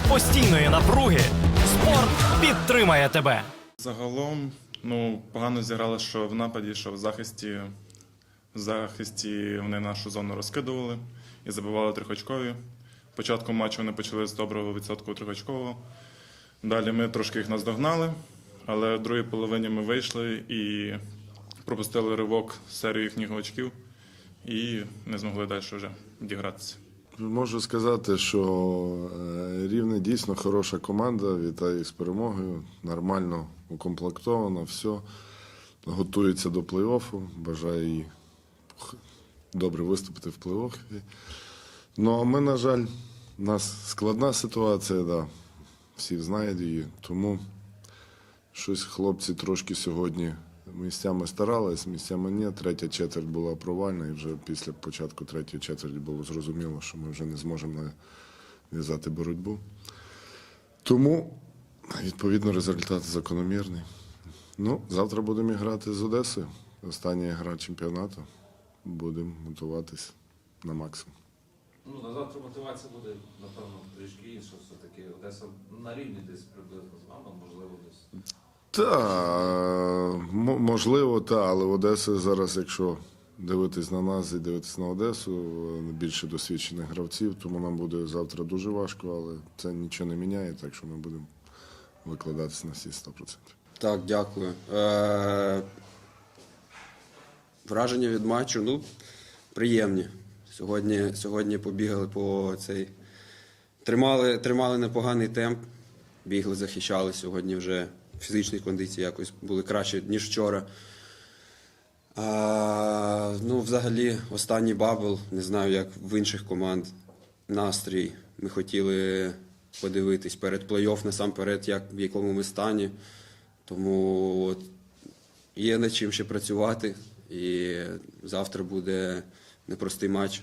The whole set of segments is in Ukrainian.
серед постійної напруги спорт підтримає тебе. Загалом, ну, погано зіграли, що в нападі, що в захисті. В захисті вони нашу зону розкидували і забивали трьохочкові. Початку матчу вони почали з доброго відсотку трьохочкового. Далі ми трошки їх наздогнали, але в другій половині ми вийшли і пропустили ривок серію їхніх очків і не змогли далі вже відігратися. Можу сказати, що е, Рівне дійсно хороша команда. Вітаю їх з перемогою. Нормально укомплектовано, все. Готується до плей-оффу. Бажаю їй добре виступити в плей-оффі. Ну а ми, на жаль, у нас складна ситуація, да. всі знають її. Тому щось хлопці трошки сьогодні місцями старались, місцями ні. Третя четверть була провальна, і вже після початку третьої четверті було зрозуміло, що ми вже не зможемо нав'язати боротьбу. Тому, відповідно, результат закономірний. Ну, завтра будемо грати з Одесою. Остання гра чемпіонату. Будемо готуватись на максимум. Ну, на завтра мотивація буде, напевно, трішки інша. Все-таки Одеса на рівні десь приблизно з вами, можливо, десь. Та, можливо, та, але в Одесі зараз, якщо дивитись на нас і дивитись на Одесу, е, більше досвідчених гравців, тому нам буде завтра дуже важко, але це нічого не міняє, так що ми будемо викладатися на всі 100%. Так, дякую. Е, враження від матчу, ну, приємні. Сьогодні, сьогодні побігали по цей. Тримали, тримали непоганий темп, бігли, захищали. Сьогодні вже фізичній кондиції якось були краще, ніж вчора. А, ну, взагалі, останній бабл, не знаю, як в інших команд. Настрій. Ми хотіли подивитись перед плей-офф насамперед, як, в якому ми стані. Тому от, є над чим ще працювати. І завтра буде непростий матч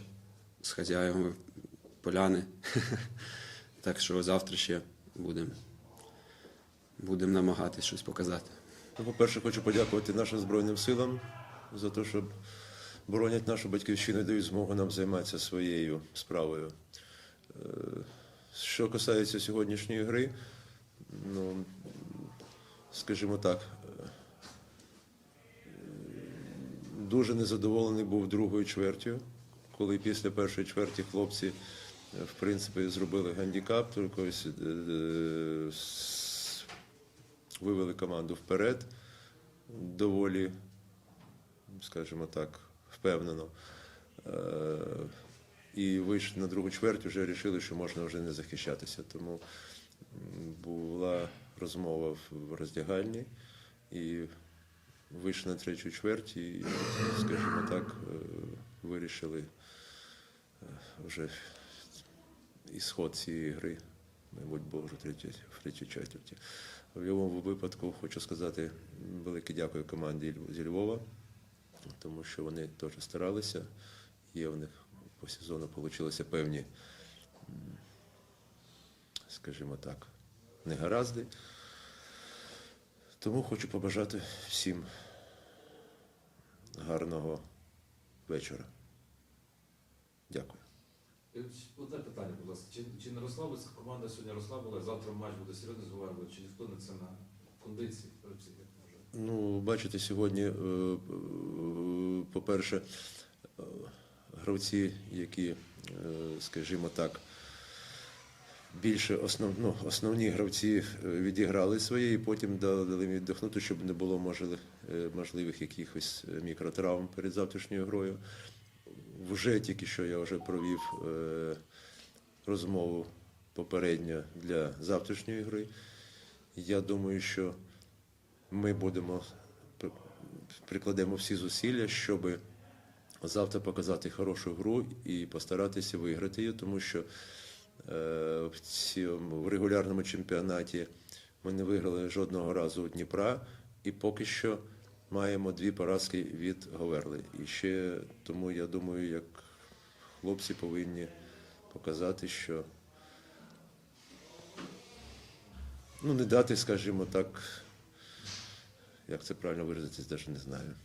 з хазяївами поляни. так що завтра ще будемо будем намагатись щось показати. Ну, По-перше, хочу подякувати нашим Збройним силам за те, що боронять нашу батьківщину і дають змогу нам займатися своєю справою. Е, Що касається сьогоднішньої гри, ну, скажімо так, е, дуже незадоволений був другою чвертю, коли після першої чверті хлопці, е, в принципі, зробили гандікап, тільки вивели команду вперед доволі, скажімо так, впевнено. Е, І вийшли на другу чверть, вже вирішили, що можна вже не захищатися. Тому була розмова в роздягальні і вийшли на третю чверть і, скажімо так, е, вирішили е, вже ісход цієї гри, мабуть, був вже третій, в третій четверті. В будь-якому випадку хочу сказати велике дякую команді зі Львова, тому що вони теж старалися. Є в них по сезону вийшли певні, скажімо так, негаразди. Тому хочу побажати всім гарного вечора. Дякую. І Одне питання, будь ласка, чи, чи не розслабиться команда сьогодні? Розслабила, завтра матч буде серйозно з чи не вплине це на кондиції? Ну, бачите, сьогодні, е, е, по-перше, е, гравці, які, е, скажімо так, більше основ, ну, основні гравці е, відіграли своє і потім дали, їм віддихнути, щоб не було можливих, якихось е, мікротравм перед завтрашньою грою. Вже тільки що я вже провів е, розмову попередньо для завтрашньої гри. Я думаю, що ми будемо прикладемо всі зусилля, щоб завтра показати хорошу гру і постаратися виграти її, тому що е, в цьому в регулярному чемпіонаті ми не виграли жодного разу у Дніпра, і поки що маємо дві поразки від Говерли. І ще тому я думаю, як хлопці повинні показати, що ну, не дати, скажімо так, як це правильно виразитись, навіть не знаю.